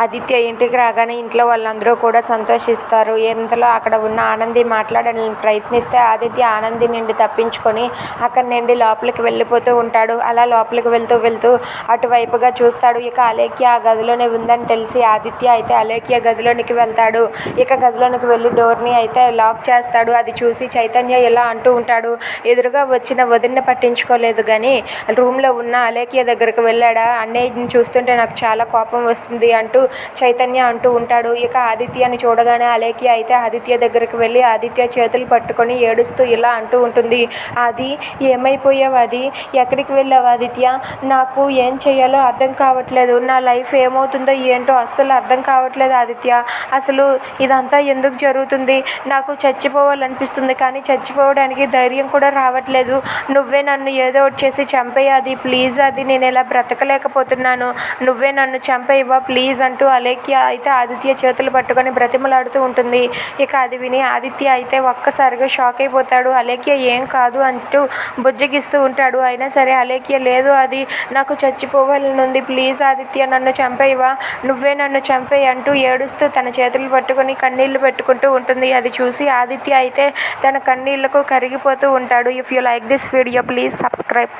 ఆదిత్య ఇంటికి రాగానే ఇంట్లో వాళ్ళందరూ కూడా సంతోషిస్తారు. ఇంతలో అక్కడ ఉన్న ఆనంది మాట్లాడాలని ప్రయత్నిస్తే ఆదిత్య ఆనంది నుండి తప్పించుకొని అక్కడి నుండి లోపలికి వెళ్ళిపోతూ ఉంటాడు. అలా లోపలికి వెళ్తూ వెళ్తూ అటువైపుగా చూస్తాడు. ఇక అలేఖ్య ఆ గదిలోనే ఉందని తెలిసి ఆదిత్య అయితే అలేఖ్య గదిలోనికి వెళ్తాడు. ఇక గదిలోనికి వెళ్ళి డోర్ని అయితే లాక్ చేస్తాడు. అది చూసి చైతన్య ఇలా అంటూ ఉంటాడు. ఎదురుగా వచ్చిన వదిన పట్టించుకోలేదు కానీ రూమ్లో ఉన్న అలేఖ్య దగ్గరకు వెళ్ళాడా? అన్నయ్యని చూస్తుంటే నాకు చాలా కోపం వస్తుంది అంటూ చైతన్య అంటూ ఉంటాడు. ఇక ఆదిత్యని చూడగానే అలేఖ్య అయితే ఆదిత్య దగ్గరికి వెళ్ళి ఆదిత్య చేతులు పట్టుకొని ఏడుస్తూ ఇలా అంటూ ఉంటుంది. అది ఏమైపోయావు అది ఎక్కడికి వెళ్ళావు ఆదిత్య? నాకు ఏం చేయాలో అర్థం కావట్లేదు. నా లైఫ్ ఏమవుతుందో ఏంటో అస్సలు అర్థం కావట్లేదు ఆదిత్య. అసలు ఇదంతా ఎందుకు జరుగుతుంది? నాకు చచ్చిపోవాలనిపిస్తుంది కానీ చచ్చిపోవడానికి ధైర్యం కూడా రావట్లేదు. నువ్వే నన్ను ఏదో ఒకటి చేసి చంపేయాది ప్లీజ్ అది నేను ఇలా బ్రతకలేకపోతున్నాను. నువ్వే నన్ను చంపేయవా ప్లీజ్ అంటూ అలేఖ్య అయితే ఆదిత్య చేతులు పట్టుకొని బ్రతిమలాడుతూ ఉంటుంది. ఇక అది విని ఆదిత్య అయితే ఒక్కసారిగా షాక్ అయిపోతాడు. అలేఖ్య ఏం కాదు అంటూ బుజ్జగిస్తూ ఉంటాడు. అయినా సరే అలేఖ్య లేదు అది నాకు చచ్చిపోవాలని ఉంది ప్లీజ్ ఆదిత్య నన్ను చంపేయవా? నువ్వే నన్ను చంపేయి అంటూ ఏడుస్తూ తన చేతులు పట్టుకొని కన్నీళ్ళు పెట్టుకుంటూ ఉంటుంది. అది చూసి ఆదిత్య అయితే తన కన్నీళ్ళకు కరిగిపోతూ ఉంటాడు. If you like this video please subscribe.